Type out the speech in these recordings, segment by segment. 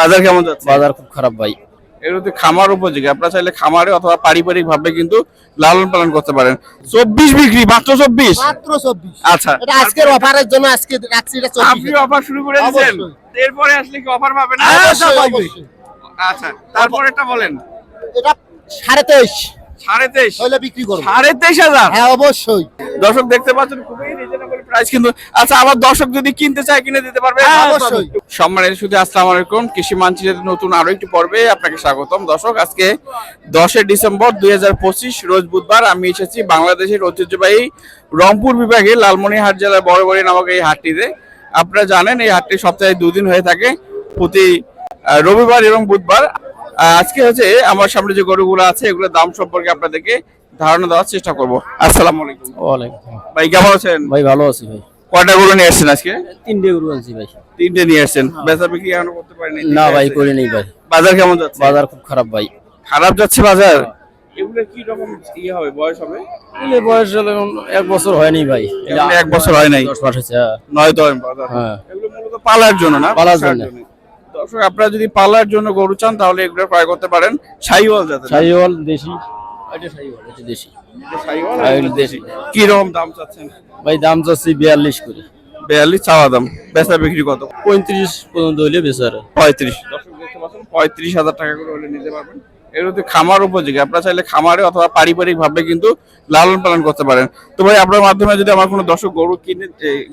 বাজার কেমন যাচ্ছে? বাজার খুব খারাপ ভাই। এগুলো তো খামার উপযোগী। আপনারা চাইলে খামারে অথবা পারিবারিক ভাবে কিন্তু লালন পালন করতে পারেন। চব্বিশ বিক্রি মাত্র চব্বিশ? মাত্র চব্বিশ। আচ্ছা। আজকের অফারের জন্য আজকে রাখছি আপনি অফার শুরু করে দিয়েছেন? এরপরে আসলে কি অফার পাবেন? অবশ্যই। আচ্ছা তারপর এটা বলেন। এটা সাড়ে তেইশ। সাড়ে তেইশ? হইলে বিক্রি করব। সাড়ে তেইশ হাজার? হ্যাঁ অবশ্যই। দর্শক দেখতে পাচ্ছেন খুবই রিজনেবল প্রাইস কিন্তু আচ্ছা আবার দর্শক যদি কিনতে চায় কিনে দিতে পারবে হ্যাঁ, অবশ্যই। শুধু আসসালামু আলাইকুম। কৃষি মানচিত্রের নতুন আরও একটি পর্বে আপনাকে স্বাগতম। দর্শক আজকে দশই ডিসেম্বর দুই রোজ বুধবার আমি এসেছি বাংলাদেশের ঐতিহ্যবাহী রংপুর বিভাগে লালমনিরহাট জেলার বড়বড়ি নামক এই হাটটিতে। আপনারা জানেন এই হাটটি সপ্তাহে দুদিন হয়ে থাকে প্রতি রবিবার এবং বুধবার। আজকে হচ্ছে আমার সামনে যে গরুগুলো আছে এগুলোর দাম সম্পর্কে আপনাদেরকে ধারণা দেওয়ার চেষ্টা করব। আসসালামু আলাইকুম। ওয়ালাইকুম। ভাই কেমন আছেন? ভাই ভালো আছি ভাই। কয়টা গরু নিয়ে আসছেন আজকে? তিনটে গরু আনছি ভাই। তিনটে নিয়ে আসছেন। বেচা বিক্রি এখনও করতে পারেনি না ভাই করি নেই ভাই। বাজার কেমন যাচ্ছে? বাজার খুব খারাপ ভাই। খারাপ যাচ্ছে বাজার? এগুলো কি রকম ইয়ে হবে বয়স হবে? এই বয়স হলো এক বছর হয়নি ভাই। এক বছর হয় নাই? দশ মাস হয়েছে হ্যাঁ। নয় দশ হ্যাঁ। এগুলো মূলত পালার জন্য না? পালার জন্য। দর্শক আপনারা যদি পালার জন্য গরু চান তাহলে এগুলো ক্রয় করতে পারেন। সাইওয়াল যাতে সাইওয়াল হ্যাঁ, দেশি। কি রকম দাম চাচ্ছেন? ভাই দাম চাচ্ছি বিয়াল্লিশ করে। বিয়াল্লিশ চাওয়া দাম। বেচা বিক্রি কত? পঁয়ত্রিশ পর্যন্ত হইলে বেচার পঁয়ত্রিশ। পঁয়ত্রিশ হাজার টাকা করে হলে নিতে পারবেন। এগুলো তো খামার উপযোগী। আপনারা চাইলে খামারে অথবা পারিবারিক ভাবে কিন্তু লালন পালন করতে পারেন। তো ভাই আপনার মাধ্যমে যদি আমার কোনো দর্শক গরু কিনে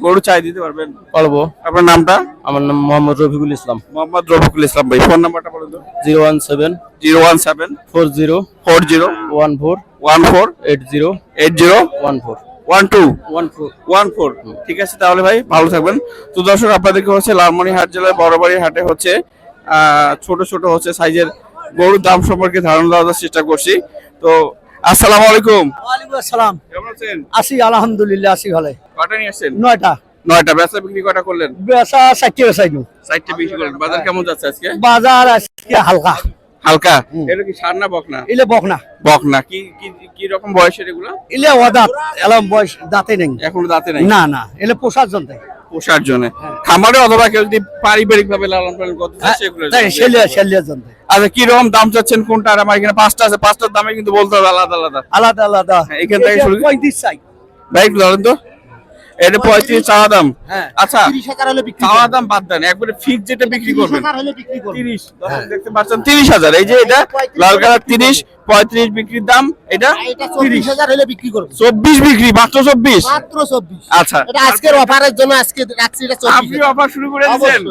গরু চাই দিতে পারবেন? পারব। আপনার নামটা? আমার নাম মোহাম্মদ রফিকুল ইসলাম। মোহাম্মদ রফিকুল ইসলাম ভাই ফোন নাম্বারটা বলুন তো। Zero one seven zero one seven four zero four zero one four one four eight zero eight zero one four. One two one four. One four. ঠিক আছে তাহলে ভাই ভালো থাকবেন। তো দর্শক আপনাদেরকে হচ্ছে লালমনিরহাট জেলার বড়বাড়ি হাটে হচ্ছে ছোট ছোট হচ্ছে সাইজের গরুর দাম সম্পর্কে ধারণা দেওয়ার চেষ্টা করছি। তো আসসালামু আলাইকুম। ওয়ালাইকুম আসসালাম। কেমন আছেন? আসি আলহামদুলিল্লাহ আসি ভালো। কটা নিয়ে আসছেন? নয়টা। নয়টা। বেচা বিক্রি কটা করলেন? বেচা ষাটটি বেচাইনু সাইডটা বিক্রি করলেন। বাজার কেমন যাচ্ছে আজকে? বাজার আজকে হালকা। হালকা? এটা কি সার না বকনা ইলে বকনা বকনা। কি কি কি রকম বয়সের এগুলো? ইলে ওদাত এলাম বয়স দাঁতে নেই। এখনও দাঁতে নাই? না না। এলে পোষার জন্য। পোষার জন্য। খামারে অথবা কেউ যদি পারিবারিক ভাবে লালন পালন করতে শেলিয়া আচ্ছা কি রকম দাম চাচ্ছেন কোনটা? আর আমার এখানে পাঁচটা আছে পাঁচটার দামে কিন্তু বলতে হবে আলাদা আলাদা। আলাদা আলাদা। হ্যাঁ, এখান থেকে শুরু- পঁয়ত্রিশ চাই। ভাই ধরেন তো। এটা পঁয়ত্রিশ চাওয়া দাম। হ্যাঁ আচ্ছা তিরিশ হাজার হলে বিক্রি চাওয়া দাম বাদ দেন একবারে ফিক্স যেটা বিক্রি করবেন। তিরিশ দেখতে পাচ্ছেন তিরিশ হাজার। এই যে এটা লাল কালার তিরিশ পঁয়ত্রিশ বিক্রির দাম এটা চব্বিশ হাজার হলে বিক্রি করব চব্বিশ বিক্রি মাত্র চব্বিশ? মাত্র চব্বিশ। আচ্ছা। এটা আজকের অফারের জন্য আজকে রাখছি এটা আপনি অফার শুরু করে দিয়েছেন?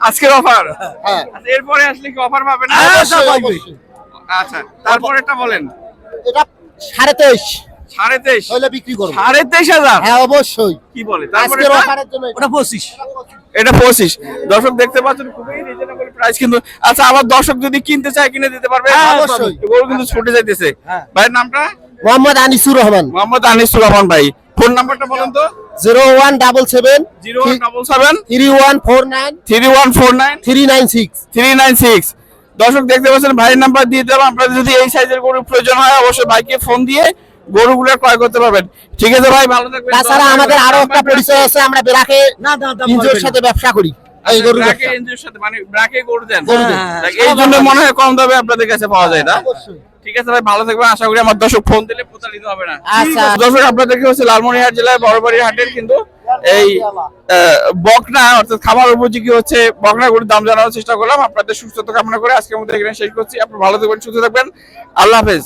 আজকের অফার? হ্যাঁ। এরপরে আসলে কি অফার পাবেন? অবশ্যই। আচ্ছা তারপরে এটা বলেন। এটা সাড়ে তেইশ। সাড়ে তেইশ। হলে বিক্রি করব। সাড়ে তেইশ হাজার? হ্যাঁ অবশ্যই। কি বলে? তারপরে আজকের এটা? অফারের জন্য ওটা পঁচিশ। এটা পঁচিশ। দর্শক দেখতে পাচ্ছেন খুবই রিজনেবল প্রাইস কিন্তু আচ্ছা আবার দর্শক যদি কিনতে চায় কিনে দিতে পারবে। হ্যাঁ, অবশ্যই। গরু কিন্তু ছুটে যাইতেছে। হ্যাঁ। ভাইয়ের নামটা? মোহাম্মদ আনিসুর রহমান। মোহাম্মদ আনিসুর রহমান ভাই। ফোন নাম্বারটা বলুন তো। Zero one double seven zero one double seven three one four nine three one four nine three nine six. Three nine six. দর্শক দেখতে পাচ্ছেন ভাইয়ের নাম্বার দিয়ে দেবো আপনাদের যদি এই সাইজের গরু প্রয়োজন হয় অবশ্যই ভাইকে ফোন দিয়ে গরুগুলো ক্রয় করতে পারবেন। ঠিক আছে ভাই ভালো থাকবেন। তাছাড়া আমাদের আরও একটা পরিচয় আছে আমরা বেরাকে ইনজোর সাথে ব্যবসা করি। এই গরুর এনজিওর সাথে মানে ব্রাকে গরু দেন। গরু দেন। দেখ, এই জন্য মনে হয় কম দামে আপনাদের কাছে পাওয়া যায় না। ঠিক আছে ভাই ভালো থাকবেন। আশা করি আমার দর্শক ফোন দিলে প্রতারিত হবে না। আচ্ছা। দর্শক আপনাদেরকে হচ্ছে লালমনিরহাট জেলায় বড়বাড়ি হাটের কিন্তু এই আহ, বকনা অর্থাৎ খাবার উপযোগী হচ্ছে বকনা গরুর দাম জানানোর চেষ্টা করলাম। আপনাদের সুস্থতা কামনা করে আজকের মধ্যে এখানে শেষ করছি। আপনি ভালো থাকবেন সুস্থ থাকবেন। আল্লাহ হাফেজ।